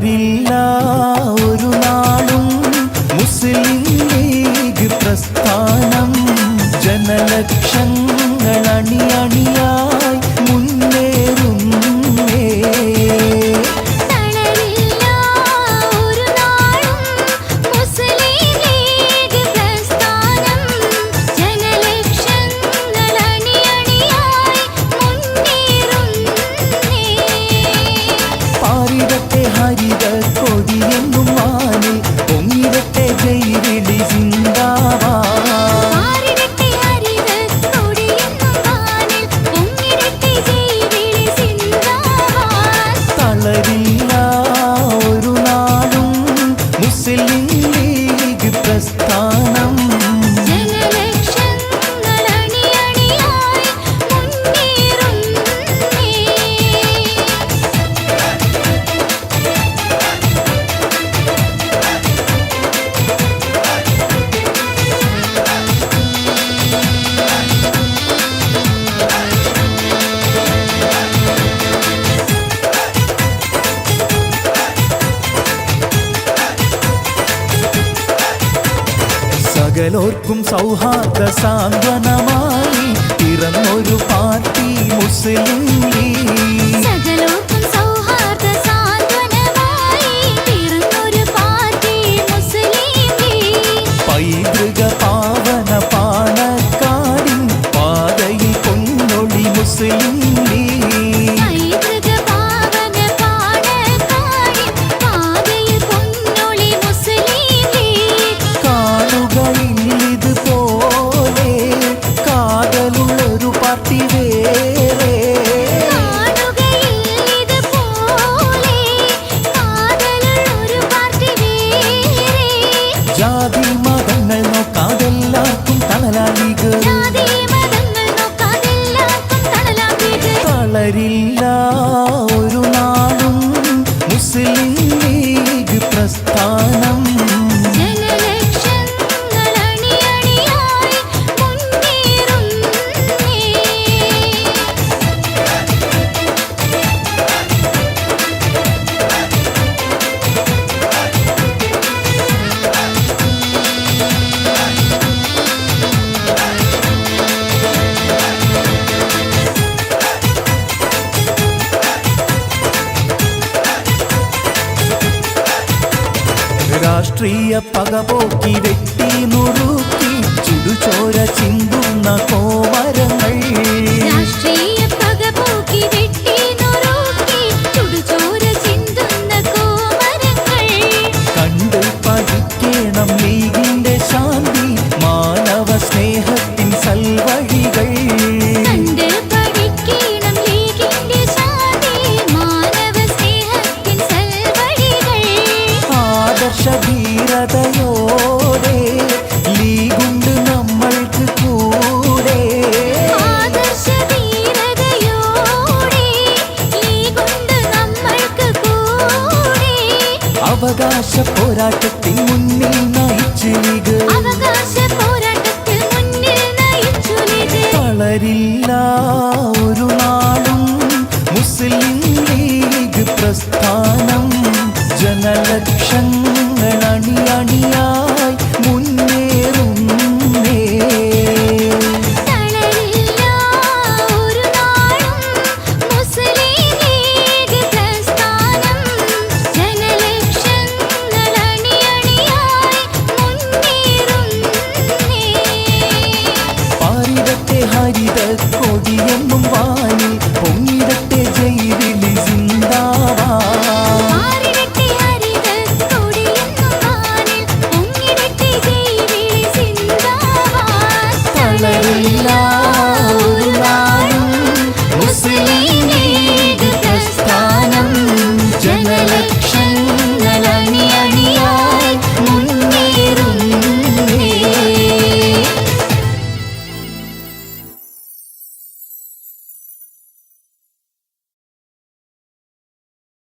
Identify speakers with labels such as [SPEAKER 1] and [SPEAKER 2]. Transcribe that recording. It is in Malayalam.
[SPEAKER 1] തകരില്ല ഒരു നാളും മുസ്ലിം ലീഗ് പ്രസ്ഥാനം ജനലക്ഷങ്ങൾ
[SPEAKER 2] അണിയണിയാ salary.
[SPEAKER 1] മുതലോർക്കും സൗഹാർദ്ദ സാന്ത്വനമായി പിറന്നൊരു പാർട്ടി മുസ്ലിം രാഷ്ട്രീയ പകപോക്കി വെട്ടി നുറുക്കി ചുടുചോര ചിന്തുന്ന കോമരം മര്യാദയോടെ ലീഗുണ്ട് നമ്മൾക്ക് കൂടെ. അവകാശ പോരാട്ടത്തിൽ മുന്നിൽ നയിച്ചു ലീഗ്. വളരില്ല ഒരു നാളും മുസ്ലിം ലീഗ് പ്രസ്ഥാനം. ജനലക്ഷം பாடியா